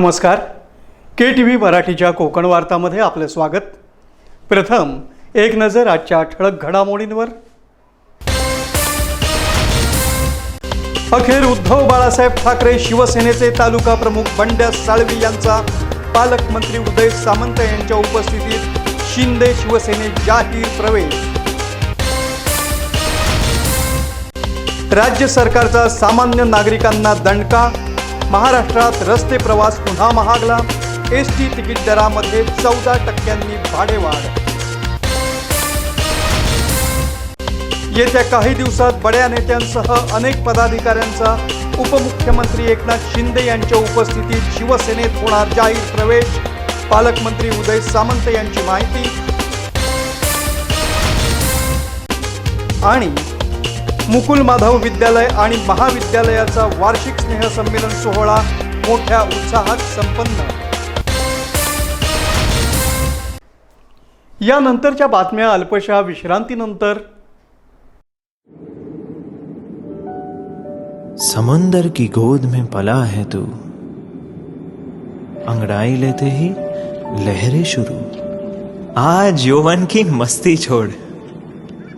नमस्कार. के T V मराठीच्या कोकण वार्तामध्ये आपलं स्वागत. प्रथम एक नजर आजच्या ठळक घडामोडींवर. अखेर उद्धव बाळासाहेब ठाकरे शिवसेनेचे तालुका प्रमुख बंड्या साळवी यांचा पालकमंत्री उदय सामंत यांच्या उपस्थितीत शिंदे शिवसेनेत जाहीर प्रवेश. राज्य सरकारचा सामान्य नागरिकांना दणका महाराष्ट्रात रस्ते प्रवास पुन्हा महागला. एस टी तिकीट दरामध्ये चौदा टक्क्यांनी भाडेवाढ. येत्या काही दिवसात बड्या नेत्यांसह अनेक पदाधिकाऱ्यांचा उपमुख्यमंत्री एकनाथ शिंदे यांच्या उपस्थितीत शिवसेनेत होणार जाहीर प्रवेश. पालकमंत्री उदय सामंत यांची माहिती. आणि मुकुल माधव विद्यालय आणि महाविद्यालयाचा वार्षिक स्नेहसंमेलन सोहळा मोठ्या उत्साहात संपन्न. यानंतरच्या बातम्या अल्पशा विश्रांतीनंतर. समंदर की गोद में पला है तू। अंगड़ाई लेते ही लहरें शुरू। आज यौवन की मस्ती छोड़।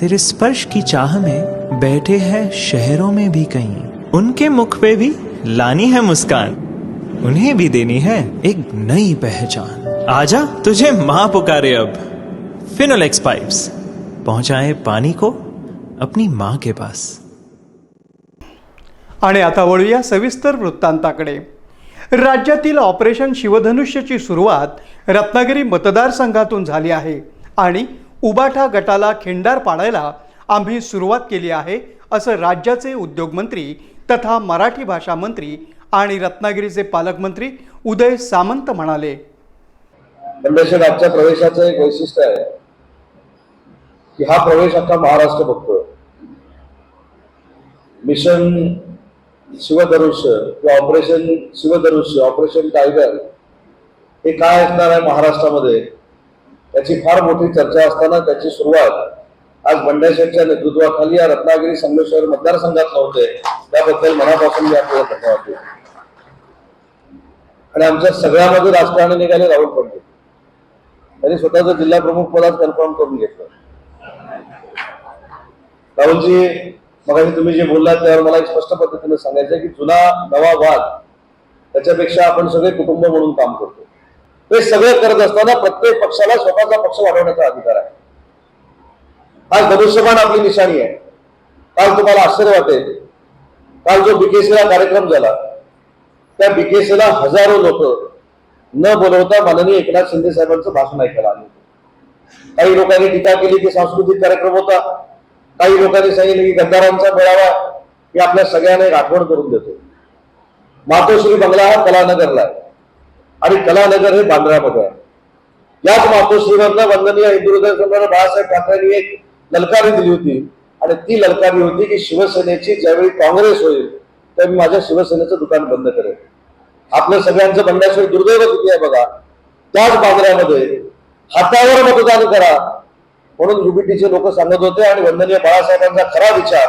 तेरे स्पर्श की चाह में बैठे हैं शहरों में भी कहीं। उनके मुख पे भी लानी है मुस्कान। उन्हें भी देनी है एक नई पहचान। आजा, तुझे माँ पुकारे अब। फिनोलेक्स पाइप्स पहुँचाए पानी को अपनी माँ के पास। आणि आता वळूया सविस्तर वृत्तांताकडे. राज्यातील ऑपरेशन शिवधनुष्यची सुरुवात रत्नागिरी मतदारसंघातून झाली आहे आणि उबाठा गटाला खिंडार पाडायला आम्ही सुरुवात केली आहे असं राज्याचे उद्योगमंत्री तथा मराठी भाषा मंत्री आणि रत्नागिरीचे पालकमंत्री उदय सामंत म्हणाले. आजच्या प्रवेशाचं एक वैशिष्ट्य आहे की हा प्रवेश आता महाराष्ट्र बघतोय. मिशन शिवधनुष्य किंवा ऑपरेशन शिवधनुष्य ऑपरेशन टायगर हे काय असणार आहे महाराष्ट्रामध्ये? त्याची फार मोठी चर्चा असताना त्याची सुरुवात आज बंड्याशेठच्या नेतृत्वाखाली या रत्नागिरी संगमेश्वर मतदारसंघात होते त्याबद्दल मनापासून मी आपल्याला धन्यवाद देतो. आणि आमच्या सगळ्यामध्ये राजकारणी निघाले राहुल पंडित त्यांनी स्वतःचं जिल्हा प्रमुख पदात कन्फर्म करून घेतलं. राहुलजी मग तुम्ही जे बोललात त्यावर मला एक स्पष्ट पद्धतीने सांगायचं आहे की जुना नवा वाद त्याच्यापेक्षा आपण सगळे कुटुंब म्हणून काम करतो. हे सगळं करत असताना प्रत्येक पक्षाला स्वतःचा पक्ष वाढवण्याचा अधिकार आहे. आज धनुष्यमान आपली निशाणी आहे. काल तुम्हाला आश्चर्य वाटेल. काल जो बीकेसीला कार्यक्रम झाला त्या बीकेसीला हजारो लोक न बोलवता माननीय एकनाथ शिंदे साहेबांचं भाषण ऐकायला आले काही लोकांनी टीका केली की सांस्कृतिक कार्यक्रम होता. काही लोकांनी सांगितलं की गंधारांचा मेळावा हे आपल्या सगळ्यांना एक आठवण करून देतो. मातोश्री बंगला हा कलानगरला आहे. आणि कलानगर हे बांद्रामध्ये आहे. याच मातोश्रीवरला वंदनीय हिंदू हृदय सम्राट बाळासाहेब ठाकरेंनी एक ललकारी दिली होती. आणि ती ललकारी होती की शिवसेनेची ज्यावेळी काँग्रेस होईल तर मी माझ्या शिवसेनेचं दुकान बंद करेल आपलं सगळ्यांचं बंडाशिवाय दुर्दैव किती आहे बघा. त्याच बांद्र्यामध्ये हातावर मतदान करा. म्हणून युबीटीचे लोक सांगत होते आणि वंदनीय बाळासाहेबांचा खरा विचार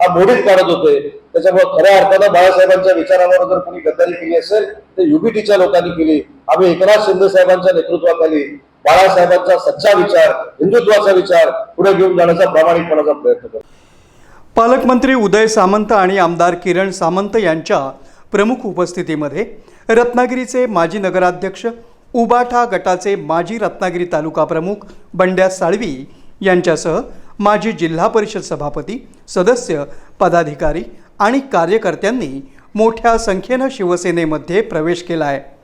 हा मोडीत काढत होते. त्याच्यामुळे खऱ्या अर्थानं बाळासाहेबांच्या विचारावर जर कोणी गद्दारी केली असेल तर युबीटीच्या लोकांनी केली. आम्ही एकनाथ शिंदे साहेबांच्या नेतृत्वाखाली बाळासाहेबांचा सच्चा विचार हिंदुत्वाचा विचार पुढे घेऊन जाण्याचा प्रामाणिकपणाचा प्रयत्न करतो. पालकमंत्री उदय सामंत आणि आमदार किरण सामंत यांच्या प्रमुख उपस्थितीमध्ये रत्नागिरीचे माजी नगराध्यक्ष उबाठा गटाचे माजी रत्नागिरी तालुका प्रमुख बंड्या साळवी यांच्यासह माजी जिल्हा परिषद सभापती सदस्य पदाधिकारी आणि कार्यकर्त्यांनी मोठ्या संख्येनं शिवसेनेमध्ये प्रवेश केला आहे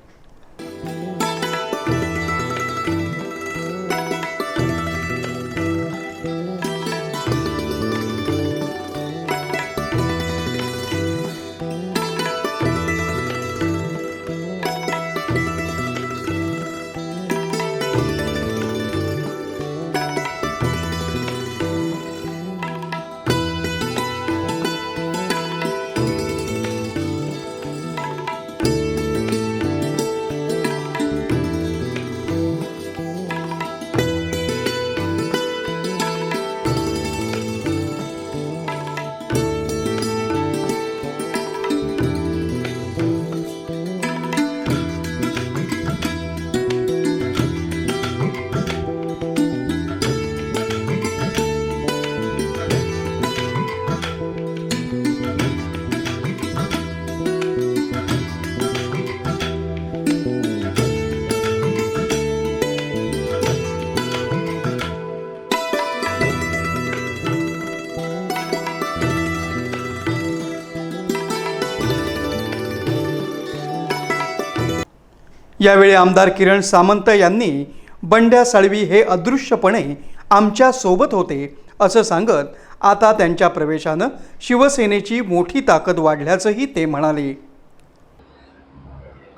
यावेळी आमदार किरण सामंत यांनी बंड्या साळवी हे अदृश्यपणे आमच्यासोबत होते असं सांगत आता त्यांच्या प्रवेशानं शिवसेनेची मोठी ताकद वाढल्याचंही ते म्हणाले.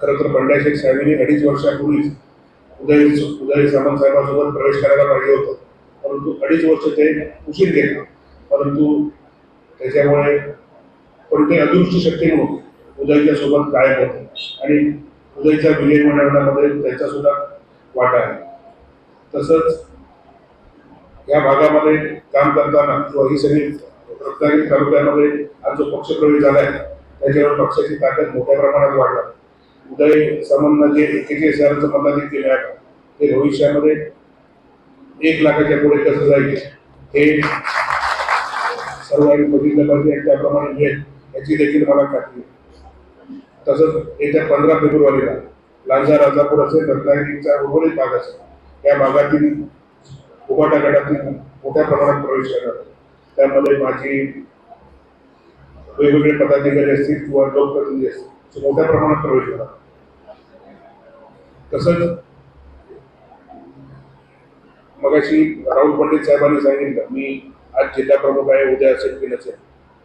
खरं तर बंड्याशेठ साहेबांनी अडीच वर्षापूर्वीच उदय उदय सामंत साहेबांसोबत प्रवेश करायला पाहिजे होतं. परंतु अडीच वर्ष ते उशीर गेलं परंतु त्याच्यामुळे पण ते अदृश्य शक्ती नव्हते. उदयच्या सोबत गायब होते. आणि उदयच्या विजय त्याचा सुद्धा वाटा आहे तसंच या भागामध्ये काम करताना किंवा ही सगळी रत्नागिरी तालुक्यामध्ये आज जो पक्षप्रवेश झाला आहे त्याच्यावर पक्षाची ताकद मोठ्या प्रमाणात वाढला उदय सामंतनं जे एकेचाळीस हजाराचं मतदान केलं आहे ते भविष्यामध्ये एक लाखाच्या पुढे कसं जाईल हे सर्वांनी बघितलं पाहिजे त्याप्रमाणे मिळेल याची देखील मला खात्री आहे. तसंच येत्या पंधरा फेब्रुवारीला लांजा राजापूर असेल रत्नागिरीचा उर्वरित भाग असेल या भागातील उभाटा गटातील मोठ्या प्रमाणात प्रवेश करणार. त्यामध्ये माझी वेगवेगळे पदाधिकारी असतील किंवा लोकप्रतिनिधी असतील मोठ्या प्रमाणात प्रवेश करणार. तसंच मगाशी राहुल पंडित साहेबांनी सांगितलं मी आज जिल्हा प्रमुख आहे उद्या असेल की नसेल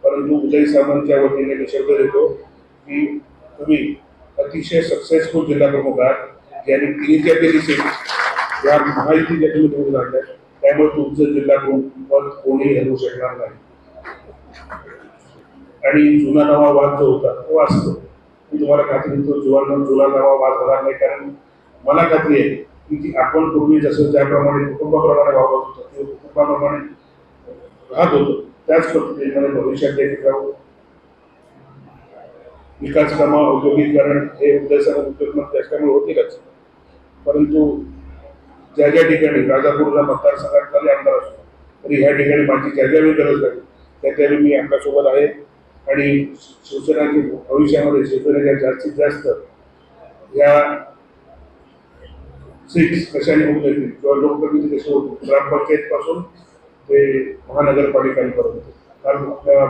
परंतु उदय सामंतच्या वतीने मी शब्द देतो की तुम्ही अतिशय सक्सेसफुल जिल्हा प्रमुख आहात. ज्यांनी तिन्हीच्या तिन्ही सीट या महायुतीच्या तुम्ही निवडून आणल्या त्यामुळे तुमचं जिल्हा प्रमुख पद कोणीही हरवू शकणार नाही. आणि जुना नवा वाद जो होता तो असतो मी तुम्हाला खात्री देतो जुवा जुना नवा वाद होणार नाही कारण मला खात्री आहे की ती आपण पूर्वी जसं ज्याप्रमाणे कुटुंबाप्रमाणे वागत होतो किंवा कुटुंबाप्रमाणे राहत होतो त्याच पद्धतीने भविष्यात देखील राहू विकास कामं औद्योगिकरण हे उद्देशाने उद्योगमत त्याच्यामुळे होतीलच. परंतु ज्या ज्या ठिकाणी राजापूरला मतदारसंघात झाले आमदार असतो तरी ह्या ठिकाणी माझी ज्या ज्यावेळी गरज लागेल त्या त्यावेळी मी आपल्यासोबत आहे. आणि शिवसेनाची भविष्यामध्ये शिवसेनेच्या जास्तीत जास्त या सीट्स कशाने होऊन येतील किंवा लोकप्रतिनिधी कसे होतील ग्रामपंचायतपासून ते महानगरपालिकांपर्यंत. कारण आपल्या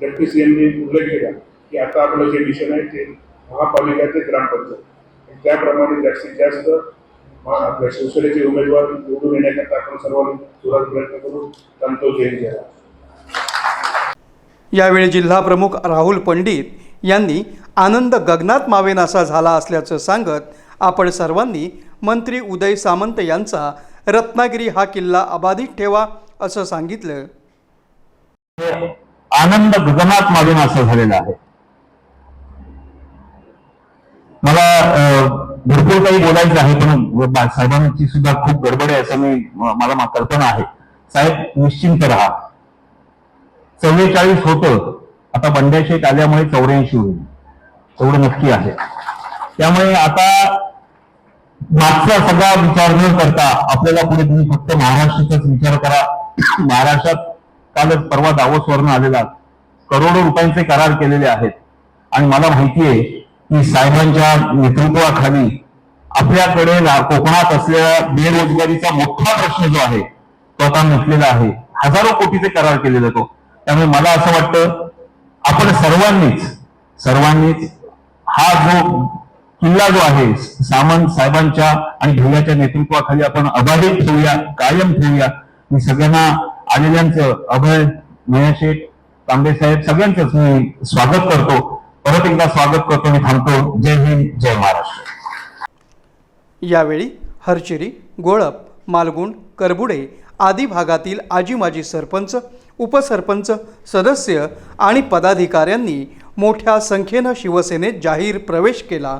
डेप्टी सीएमने उल्लेख केला की आता आपलं जे मिशन आहे ते महापालिका ते ग्रामपंचायत त्याप्रमाणे जास्तीत जास्त आपल्या शिवसेनेचे उमेदवार निवडून येण्याकरता आपण सर्वांनी जोरात प्रयत्न करू. त्यांचा जयंती घ्यावा यावेळी जिल्हा प्रमुख राहुल पंडित यांनी आनंद गगनात मावेनासा झाला असल्याचं सांगत आपण सर्वांनी मंत्री उदय सामंत यांचा रत्नागिरी हा किल्ला अबाधित ठेवा असं सांगितलं. आनंद गगनात मागून असं झालेला आहे. मला भरपूर काही बोलायचं आहे म्हणून साहेबांची सुद्धा खूप गडबड आहे असं मी मला कल्पना आहे. साहेब निश्चिंत राहा. चव्वेचाळीस होतं. आता बंड्याशेट आल्यामुळे चौऱ्याऐंशी होईल. एवढं नक्की आहे. त्यामुळे आता मागचा सगळा विचार न करता आपल्याला पुढे तुम्ही फक्त महाराष्ट्राचाच विचार करा. महाराष्ट्रात कालच परवा दावोसवरनं आलेला करोडो रुपयांचे करार केलेले आहेत. आणि मला माहिती आहे की साहेबांच्या नेतृत्वाखाली आपल्याकडे कोकणात असलेल्या बेरोजगारीचा मोठा प्रश्न जो आहे तो आता मिटलेला आहे. हजारो कोटीचे करार केले जातो त्यामुळे मला असं वाटतं आपण सर्वांनीच सर्वांनीच हा जो किल्ला जो आहे सामंत साहेबांच्या आणि ढोल्याच्या नेतृत्वाखाली आपण अबाधित ठेवूया कायम ठेवूया. मी सगळ्यांना आलेल्यांचं अभय मेयाशेठ तांबे साहेब सगळ्यांचंच मी स्वागत करतो. परत एकदा स्वागत करतो आणि थांबतो. जय हिंद जय महाराष्ट्र. यावेळी हरचिरी गोळप मालगुण करबुडे आदी भागातील आजी माजी सरपंच उपसरपंच सदस्य आणि पदाधिकाऱ्यांनी मोठ्या संख्येनं शिवसेनेत जाहीर प्रवेश केला.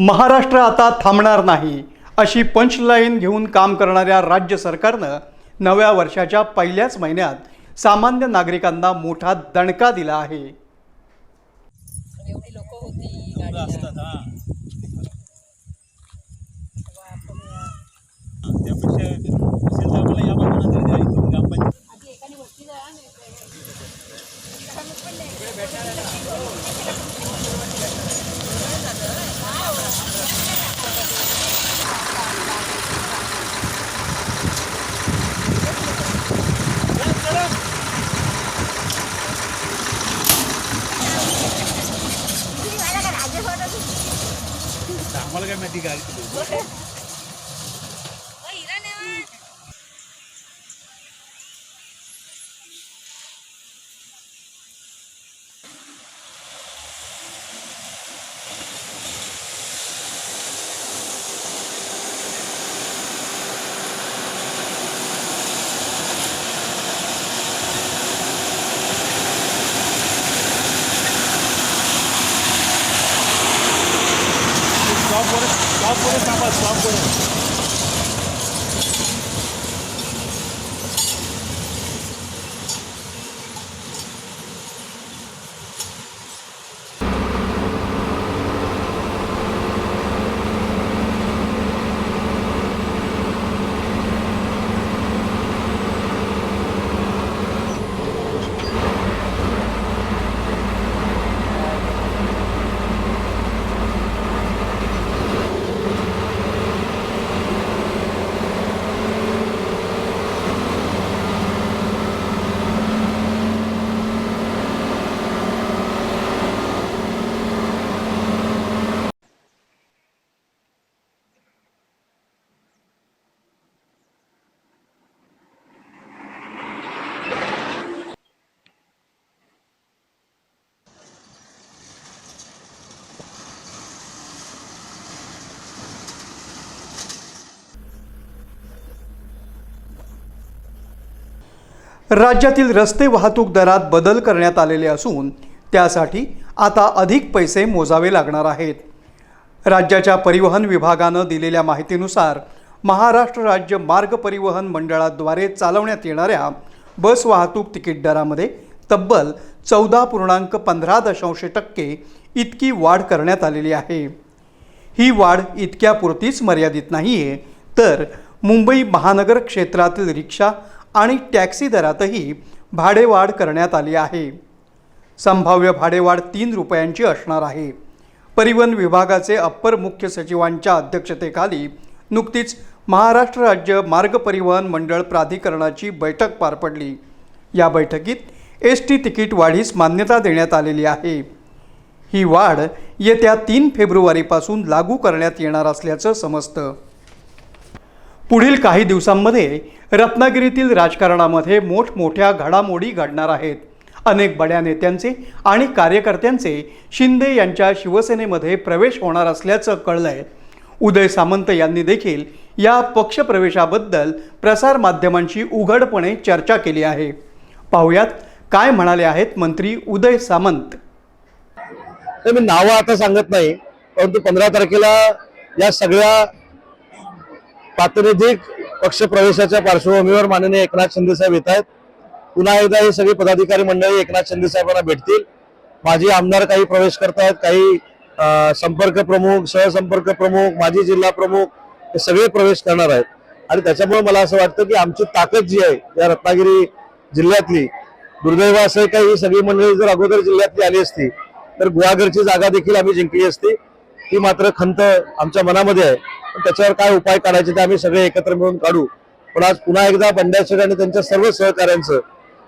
महाराष्ट्र आता थांबणार नाही अशी पंचलाईन घेऊन काम करणाऱ्या राज्य सरकारनं नव्या वर्षाच्या पहिल्याच महिन्यात सामान्य नागरिकांना मोठा दणका दिला आहे. एवढी लोक होती राज्यातील रस्ते वाहतूक दरात बदल करण्यात आलेले असून त्यासाठी आता अधिक पैसे मोजावे लागणार आहेत. राज्याच्या परिवहन विभागानं दिलेल्या माहितीनुसार महाराष्ट्र राज्य मार्ग परिवहन मंडळाद्वारे चालवण्यात येणाऱ्या बस वाहतूक तिकीट दरामध्ये तब्बल चौदा पूर्णांक पंधरा दशांश टक्के इतकी वाढ करण्यात आलेली आहे. ही वाढ इतक्यापुरतीच मर्यादित नाही आहे तर मुंबई महानगर क्षेत्रातील रिक्षा आणि टॅक्सी दरातही भाडेवाढ करण्यात आली आहे. संभाव्य भाडेवाढ तीन रुपयांची असणार आहे. परिवहन विभागाचे अप्पर मुख्य सचिवांच्या अध्यक्षतेखाली नुकतीच महाराष्ट्र राज्य मार्ग परिवहन मंडळ प्राधिकरणाची बैठक पार पडली. या बैठकीत एस टी तिकीट वाढीस मान्यता देण्यात आलेली आहे. ही वाढ येत्या तीन फेब्रुवारीपासून लागू करण्यात येणार असल्याचं समजतं. पुढील काही दिवसांमध्ये रत्नागिरीतील राजकारणामध्ये मोठमोठ्या घडामोडी घडणार आहेत. अनेक बड्या नेत्यांचे आणि कार्यकर्त्यांचे शिंदे यांच्या शिवसेनेमध्ये प्रवेश होणार असल्याचं कळलंय. उदय सामंत यांनी देखील या पक्षप्रवेशाबद्दल प्रसारमाध्यमांशी उघडपणे चर्चा केली आहे. पाहुयात काय म्हणाले आहेत मंत्री उदय सामंत. तर मी नावं आता सांगत नाही परंतु पंधरा तारखेला या सगळ्या प्रातिनिधिक पक्ष प्रवेशाच्या पार्श्वभूमीवर माननीय एकनाथ शिंदे साहेब येत आहेत. पुन्हा एकदा हे सगळी पदाधिकारी मंडळी एकनाथ शिंदे साहेबांना भेटतील. माजी आमदार काही प्रवेश करतायत काही संपर्क प्रमुख सहसंपर्क प्रमुख माजी जिल्हा प्रमुख हे सगळे प्रवेश करणार आहेत. आणि त्याच्यामुळे मला असं वाटतं की आमची ताकद जी आहे या रत्नागिरी जिल्ह्यातली दुर्दैव असं आहे ही सगळी मंडळी जर अगोदर जिल्ह्यातली आली असती तर गुहागरची जागा देखील आम्ही जिंकली असती. ती मात्र खंत आमच्या मनामध्ये आहे. पण त्याच्यावर काय उपाय काढायचे ते आम्ही सगळे एकत्र मिळून काढू. पण आज पुन्हा एकदा बंड्याशेठ आणि त्यांच्या सर्व सहकाऱ्यांचं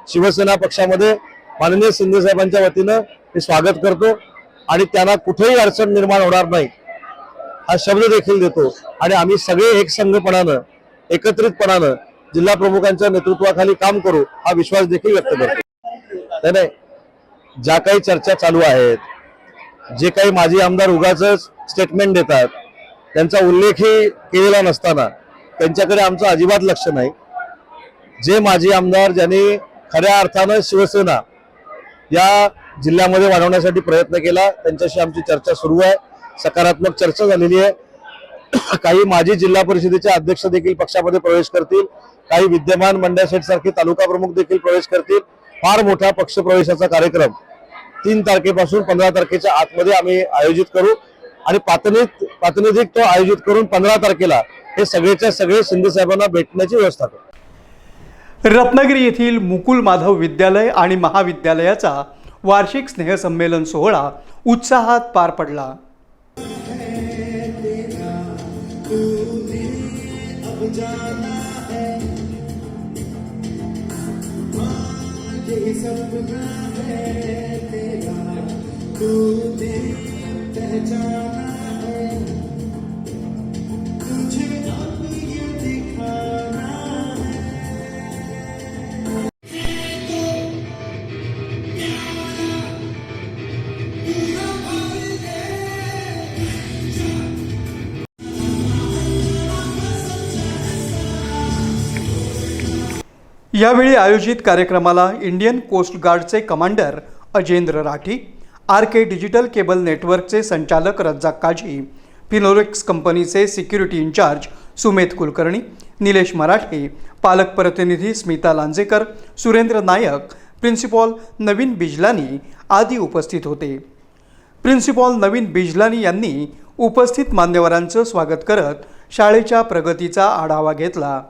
शिवसेना पक्षामध्ये माननीय शिंदे साहेबांच्या वतीनं मी स्वागत करतो. आणि त्यांना कुठेही अडचण निर्माण होणार नाही. हा शब्द देखील देतो. आणि आम्ही सगळे एकसंघपणानं एकत्रितपणानं जिल्हा प्रमुखांच्या नेतृत्वाखाली काम करू हा विश्वास देखील व्यक्त करतो. नाही. ज्या काही चर्चा चालू आहेत जे काही माजी आमदार उगाच स्टेटमेंट देतात त्यांचा उल्लेखही केलेला नसताना त्यांच्याकडे आमचं अजिबात लक्ष नाही. जे माजी आमदार ज्यांनी खऱ्या अर्थानं शिवसेना या जिल्ह्यामध्ये वाढवण्यासाठी प्रयत्न केला त्यांच्याशी आमची चर्चा सुरू आहे. सकारात्मक चर्चा झालेली आहे. काही माजी जिल्हा परिषदेचे अध्यक्ष देखील पक्षामध्ये प्रवेश करतील. काही विद्यमान मंडळ सेट सारखे तालुका प्रमुख देखील प्रवेश करतील. फार मोठा पक्ष प्रवेशाचा कार्यक्रम तीन तारखेपासून पंधरा तारखेच्या आतमध्ये आम्ही आयोजित करू. आणि पातनीत प्रातिनिधिक तो आयोजित करून पंधरा तारखेला हे सगळेच्या सगळे शिंदे साहेबांना भेटण्याची व्यवस्था करू. रत्नागिरी येथील मुकुल माधव विद्यालय आणि महाविद्यालयाचा वार्षिक स्नेहसंमेलन सोहळा उत्साहात पार पडला. यावेळी आयोजित कार्यक्रमाला Indian coast गार्डचे commander Ajendra Rathi R K digital cable नेटवर्कचे संचालक रज्जाक काझी फिनोरेक्स कंपनीचे सिक्युरिटी इन्चार्ज सुमेध कुलकर्णी निलेश मराठे पालक प्रतिनिधी स्मिता लांजेकर सुरेंद्र नायक प्रिन्सिपॉल नवीन बिजलानी आदी उपस्थित होते. प्रिन्सिपॉल नवीन बिजलानी यांनी उपस्थित मान्यवरांचं स्वागत करत शाळेच्या प्रगतीचा आढावा घेतला.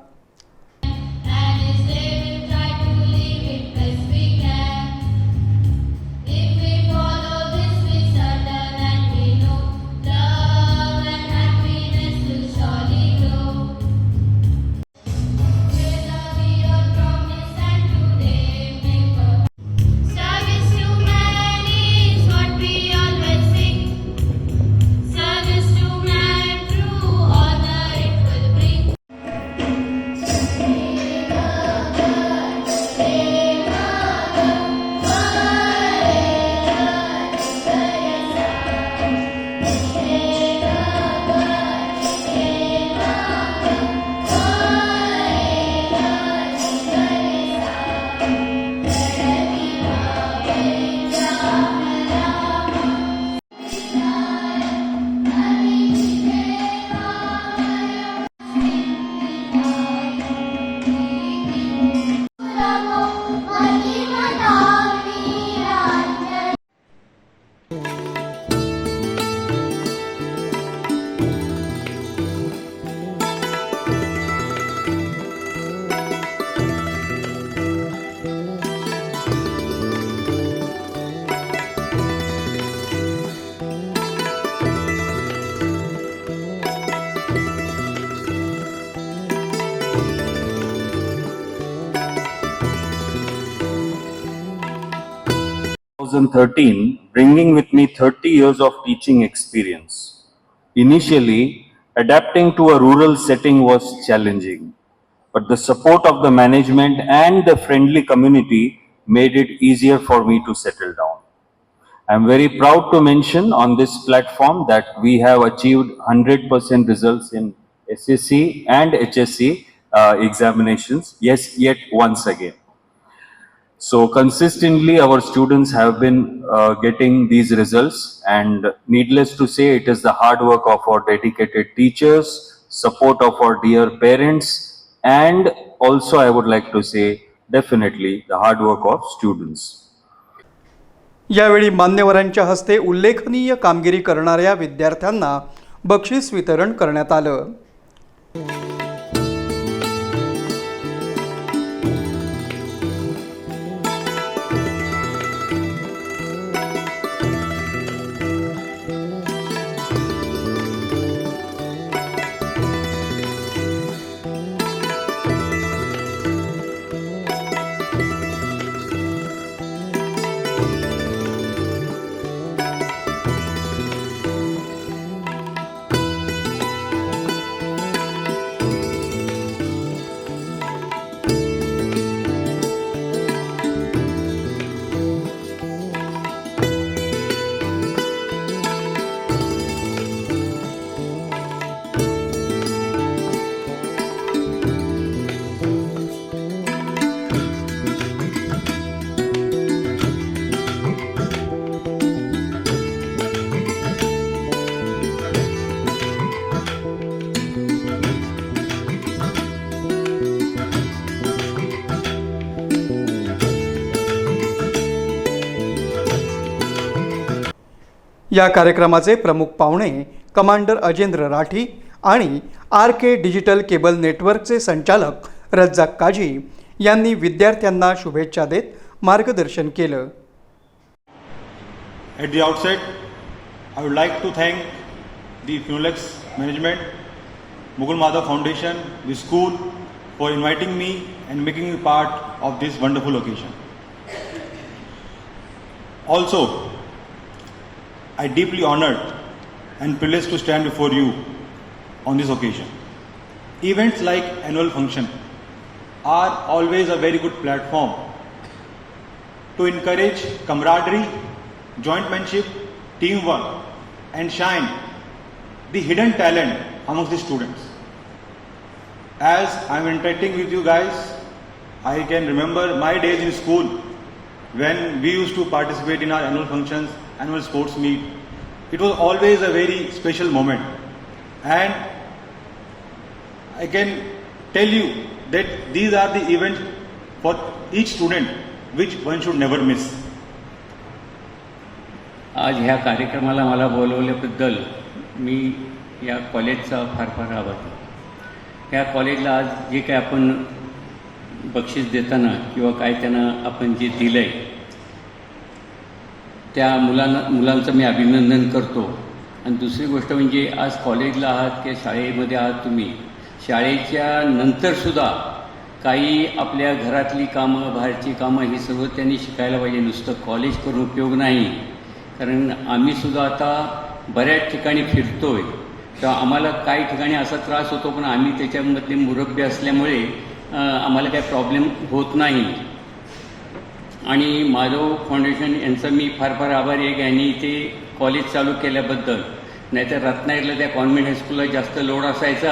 2013, bringing with me 30 years of teaching experience. Initially, adapting to a rural setting was challenging, but the support of the management and the friendly community made it easier for me to settle down. I'm very proud to mention on this platform that we have achieved 100% results in SSC and HSC uh, examinations, yes, yet once again. So consistently, our students have been uh, getting these results and needless to say, it is the hard work of our dedicated teachers, support of our dear parents, and also I would like to say, definitely the hard work of students. यावेळी मान्यवरांच्या हस्ते उल्लेखनीय कामगिरी करणाऱ्या विद्यार्थ्यांना बक्षीस वितरण करण्यात आलं या कार्यक्रमाचे प्रमुख पाहुणे कमांडर अजेंद्र राठी आणि आर के डिजिटल केबल नेटवर्कचे संचालक रज्जाक काजी यांनी विद्यार्थ्यांना शुभेच्छा देत मार्गदर्शन केलं. At the outset I would like to thank the Fulex management Mugul Madhav foundation the school for inviting me and making part of this wonderful occasion also I deeply honored and privileged to stand before you on this occasion. Events like annual function are always a very good platform to encourage camaraderie, jointmanship, teamwork, and shine the hidden talent amongst the students. As I'm interacting with you guys, I can remember my days in school when we used to participate in our annual functions, annual sports meet. It was always a very special moment. And I can tell you that these are the events for each student which one should never miss. आज ह्या कार्यक्रमाला मला बोलवल्याबद्दल मी या कॉलेजचा फार फार आभारी ह्या कॉलेजला आज जे काय आपण बक्षीस देताना किंवा काय त्यांना आपण जे दिलं आहे त्या मुलांना मुलांचं मी अभिनंदन करतो. आणि दुसरी गोष्ट म्हणजे आज कॉलेजला आहात किंवा शाळेमध्ये आहात तुम्ही शाळेच्या नंतरसुद्धा काही आपल्या घरातली कामं बाहेरची कामं ही सर्व त्यांनी शिकायला पाहिजे. नुसतं कॉलेज करून उपयोग नाही. कारण आम्हीसुद्धा आता बऱ्याच ठिकाणी फिरतो आहे तर आम्हाला काही ठिकाणी असा त्रास होतो पण आम्ही त्याच्यामधले मुरब्बे असल्यामुळे आम्हाला काही प्रॉब्लेम होत नाही. आणि माधव फाउंडेशन यांचं मी फार फार आभारी आहे की यांनी इथे कॉलेज चालू केल्याबद्दल. नाहीतर रत्नागिरीला त्या कॉन्व्हेंट हायस्कूलला जास्त लोड असायचा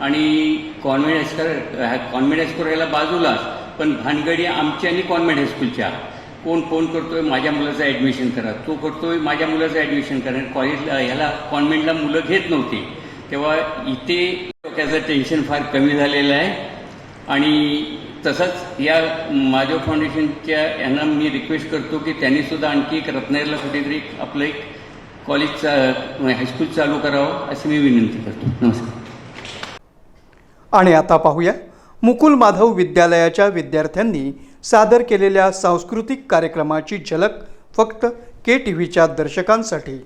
आणि कॉन्व्हेंट हायस्कर कॉन्व्हेंट हायस्कूल याला बाजूलाच पण भानगडी आमची आणि कॉन्व्हेंट हायस्कूलच्या कोण फोन करतोय? माझ्या मुलाचं ॲडमिशन करा. तो करतोय माझ्या मुलाचं ॲडमिशन करा. कॉलेजला ह्याला कॉन्व्हेंटला मुलं घेत नव्हती. तेव्हा इथे त्याचं टेन्शन फार कमी झालेलं आहे. आणि तसंच या माधव फाउंडेशनच्या यांना मी रिक्वेस्ट करतो की त्यांनी सुद्धा आणखी एक रत्नागिरीला कुठेतरी आपलं एक कॉलेज हायस्कूल चालू करावं अशी मी विनंती करतो. नमस्कार. आणि आता पाहूया. मुकुल माधव विद्यालयाच्या विद्यार्थ्यांनी सादर केलेल्या सांस्कृतिक कार्यक्रमाची झलक फक्त के टी व्हीच्या दर्शकांसाठी.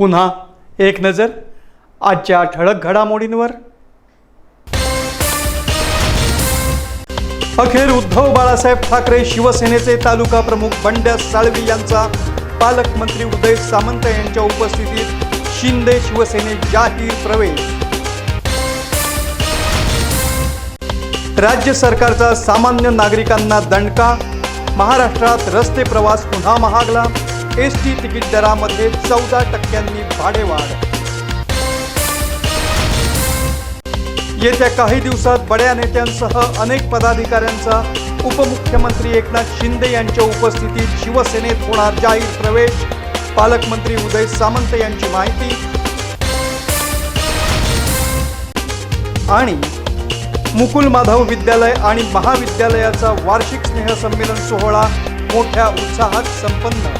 पुन्हा एक नजर आजच्या ठळक घडामोडींवर. अखेर उद्धव बाळासाहेब ठाकरे शिवसेनेचे तालुका प्रमुख बंड्या साळवी यांचा पालकमंत्री उदय सामंत यांच्या उपस्थितीत शिंदे शिवसेनेत जाहीर प्रवेश. राज्य सरकारचा सामान्य नागरिकांना दणका महाराष्ट्रात रस्ते प्रवास पुन्हा महागला. एस टी तिकीट दरामध्ये चौदा टक्क्यांनी भाडेवाढ. येत्या काही दिवसात बड्या नेत्यांसह अनेक पदाधिकाऱ्यांचा उपमुख्यमंत्री एकनाथ शिंदे यांच्या उपस्थितीत शिवसेनेत होणार जाहीर प्रवेश. पालकमंत्री उदय सामंत यांची माहिती. आणि मुकुल माधव विद्यालय आणि महाविद्यालयाचा वार्षिक स्नेहसंमेलन सोहळा मोठ्या उत्साहात संपन्न.